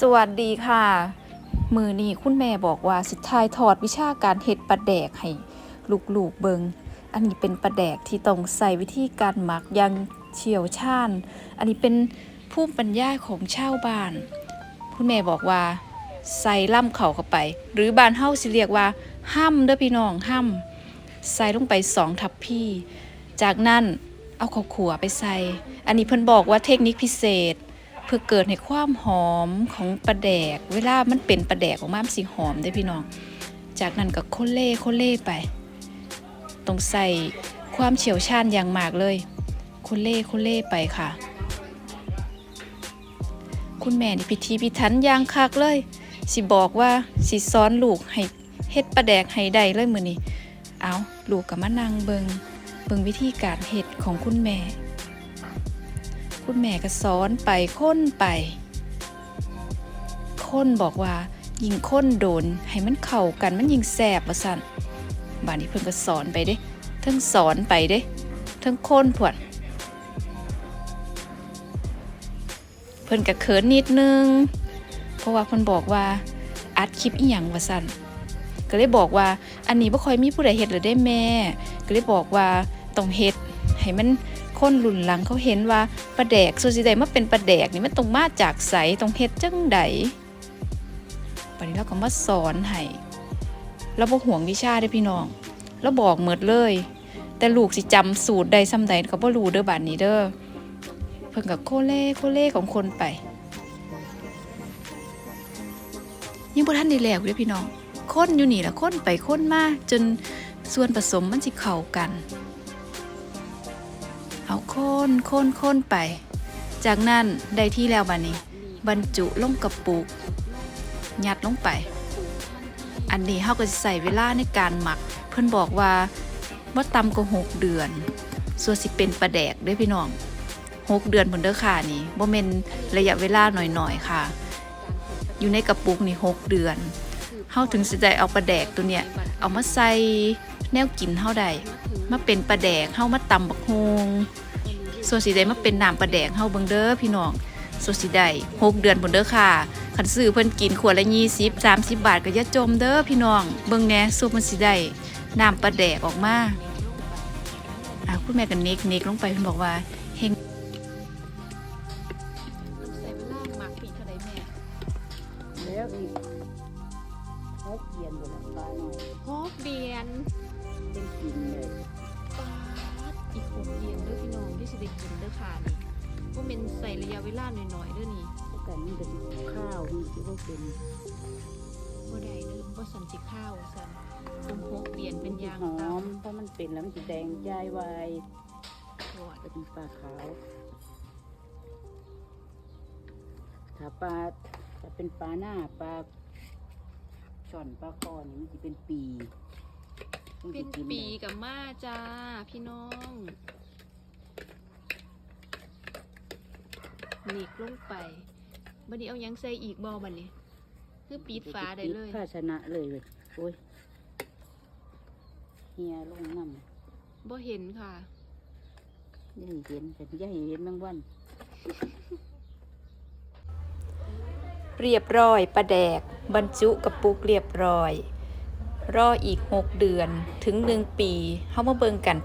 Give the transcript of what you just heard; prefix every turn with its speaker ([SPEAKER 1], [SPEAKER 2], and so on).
[SPEAKER 1] สวัสดีค่ะ มือนี้คุณแม่บอกว่าสิทายถอดวิชาการเฮ็ดปลาแดกให้ลูกๆเบิง อันนี้เป็นปลาแดกที่ต้องใส่วิธีการหมักย่างเชี่ยวชาญ อันนี้เป็นภูมิปัญญาของชาวบ้าน คุณแม่บอกว่า ใส่ล่ำเข่าเข้าไป หรือบานเฮาสิเรียกว่าห้ำเด้อพี่น้องห้ำใส่ลงไปสองทัพพี่ จากนั้นเอาข้าวขัวไปใส่ อันนี้เพิ่นบอกว่าเทคนิคพิเศษ เพื่อเกิดให้ความหอมของปลาแดก เวลามันเป็นปลาแดกออกมามันสิหอมได้พี่น้อง จากนั้นก็โคเล่โคเล่ไปต้องใส่ความเฉียวชาญอย่างมากเลยโคเล่โคเล่ไปค่ะ คุณแม่นี่พิธีพิถันอย่างคักเลย สิบอกว่าสิสอนลูกให้เฮ็ดปลาแดกให้ได้เลยมือนี้เอาลูกก็มานั่งเบิงเบิงวิธีการเฮ็ดของคุณแม่ คุณแม่ก็สอนไปค้นไปค้นบอกว่ายิงค้นโดนให้มันเข้ากันมันยิงแสบว่าสั่นบ้านนี้เพิ่นก็สอนไปเด้ทั้งสอนไปเด้ทั้งค้นผวดเพิ่นก็เขินนิดนึง เพราะว่าเพิ่นบอกว่าอัดคลิปอีหยังว่าสั่นก็เลยบอกว่าอันนี้บ่ค่อยมีผู้ใดเฮ็ดเลยได้แม่ ก็เลยบอกว่าต้องเฮ็ดให้มัน คนรุ่นหลังเขาเห็นว่าปลาแดกส่วนสิใดมาเป็นปลาแดกนี่มันต้องมาจากใสต้องเฮ็ดจังใดปันนี้เราก็มาสอนให้เราบ่ห่วงวิชาเด้พี่น้องเราบอกหมดเลย แต่ลูกสิจำสูตรใดซ้ำใดก็บ่รู้เด้อบัดนี้เด้อเพิ่นก็โคเล่โคเล่ของคนไปยังบ่ทันได้แล้วเด้อพี่น้องคนอยู่นี่ละคนไปคนมาจนส่วนผสมมันสิเข้ากัน เอาโค่นโค่นโค่นไป จากนั้นได้ที่แล้วบันนี้ บรรจุลงกระปุกยัดลงไป อันนี้เขาก็จะใส่เวลาในการหมัก เพื่อนบอกว่าว่าต่ำกว่าหกเดือน ส่วนสิเป็นปลาแดกเด้วยพี่น้องหกเดือนผลเด้อค่ะนี่บ่เมนระยะเวลาหน่อยๆค่ะ อยู่ในกระปุกนี่หกเดือนเฮาถึงสิได้เอาปลาแดกตัวเนี้ยเอามาใส่แนวกินเฮาได้ มาเป็นปลาแดกเฮามาตำบักฮงส่วนสีใดมาเป็นน้ำปลาแดกเฮาเบิ่งเด้อพี่น้องส่วนสีใดหกเดือนบนเด้อค่ะคันซื้อเพิ่นกินขวดละยี่สิบสามสิบบาทก็อย่าจมเด้อพี่น้อง เบิ่งแหน่ซุปมันสิได้น้ำปลาแดกออกมาอะคุณแม่ก็เนกเนกลงไปเพิ่นบอกว่าเฮงใส่เวลาหมักปีเท่าใดแม่
[SPEAKER 2] แล้วอีกเขาเขียนบนหลังคาหน่อย
[SPEAKER 1] หกเดือน
[SPEAKER 2] เป็นกินเลย
[SPEAKER 1] ปาดอีกหกเดือนเด้อพี่น้องที่สิได้กินเด้อค่ะนี่ว่าเป็นใส่ระยะเวลาหน่อยๆเด้อนี่
[SPEAKER 2] แล้วกันนี่ก็สิข้าวนี่ที่ว่าเป็น
[SPEAKER 1] บ่ได้เด้อบ่สันสิข้าวสันต้องหกเดือนเป็นอยาง
[SPEAKER 2] หอ
[SPEAKER 1] ตาม
[SPEAKER 2] เพราะมันเป็นแล้วมันจะแดงใจวาย
[SPEAKER 1] ทอด
[SPEAKER 2] ก็เป็นปลาขาวถ้าปลาถ้าเป็นปลาหน้าปลาช่อนปลาคอนี่มันจะเป็นปีมัน
[SPEAKER 1] เป็
[SPEAKER 2] สิ
[SPEAKER 1] น
[SPEAKER 2] กิได้
[SPEAKER 1] ปีกับมาจ้า พี่น้องหนีกลงไปบัดนี้เอาหยังใส่อีกบ่บัดนี้ คือปิดฝาได้เลย
[SPEAKER 2] ภาชนะเลยเลยโอ้ยเฮียลงน้ำ
[SPEAKER 1] บ่เห็นค่ะ
[SPEAKER 2] ยังเห็นแต่ยังเห็นแมงวัน
[SPEAKER 1] เรียบร้อยปลาแดก บรรจุกระปุกเรียบร้อย รออีก 6 เดือนถึง 1 ปีเฮามาเบิ่งกัน